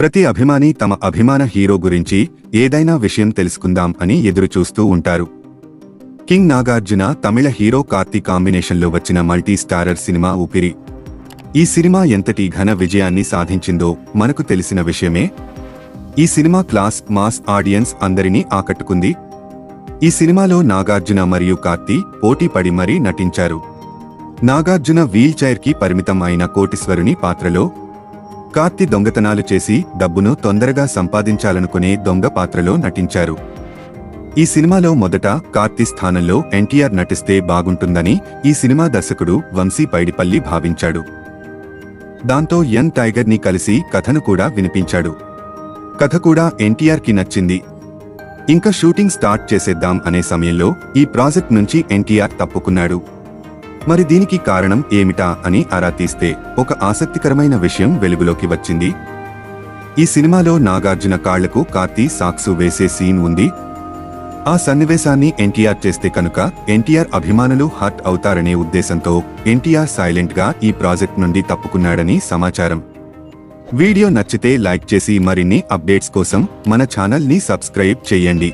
ప్రతి అభిమాని తమ అభిమాన హీరో గురించి ఏదైనా విషయం తెలుసుకుందాం అని ఎదురుచూస్తూ ఉంటారు. కింగ్ నాగార్జున తమిళ హీరో కార్తీ కాంబినేషన్లో వచ్చిన మల్టీ స్టారర్ సినిమా ఊపిరి. ఈ సినిమా ఎంతటి ఘన విజయాన్ని సాధించిందో మనకు తెలిసిన విషయమే. ఈ సినిమా క్లాస్ మాస్ ఆడియన్స్ అందరినీ ఆకట్టుకుంది. ఈ సినిమాలో నాగార్జున మరియు కార్తీ పోటీ పడి మరీ నటించారు. నాగార్జున వీల్చైర్కి పరిమితం అయిన కోటీశ్వరుని పాత్రలో కార్తీ దొంగతనాలు చేసి డబ్బును తొందరగా సంపాదించాలనుకునే దొంగ పాత్రలో నటించారు. ఈ సినిమాలో మొదట కార్తీ స్థానంలో ఎన్టీఆర్ నటిస్తే బాగుంటుందని ఈ సినిమా దర్శకుడు వంశీ పైడిపల్లి భావించాడు. దాంతో యంగ్ టైగర్ని కలిసి కథను కూడా వినిపించాడు. కథ కూడా ఎన్టీఆర్కి నచ్చింది. ఇంకా షూటింగ్ స్టార్ట్ చేసేద్దాం అనే సమయంలో ఈ ప్రాజెక్ట్ నుంచి ఎన్టీఆర్ తప్పుకున్నాడు. మరి దీనికి కారణం ఏమిటా అని ఆరా తీస్తే ఒక ఆసక్తికరమైన విషయం వెలుగులోకి వచ్చింది. ఈ సినిమాలో నాగార్జున కాళ్ళకు కార్తీ సాక్సు వేసే సీన్ ఉంది. ఆ సన్నివేశాన్ని ఎన్టీఆర్ చేస్తే కనుక ఎన్టీఆర్ అభిమానులు హర్ట్ అవుతారనే ఉద్దేశంతో ఎన్టీఆర్ సైలెంట్గా ఈ ప్రాజెక్ట్ నుండి తప్పుకున్నాడని సమాచారం. వీడియో నచ్చితే లైక్ చేసి మరిన్ని అప్డేట్స్ కోసం మన ఛానల్ని సబ్స్క్రైబ్ చేయండి.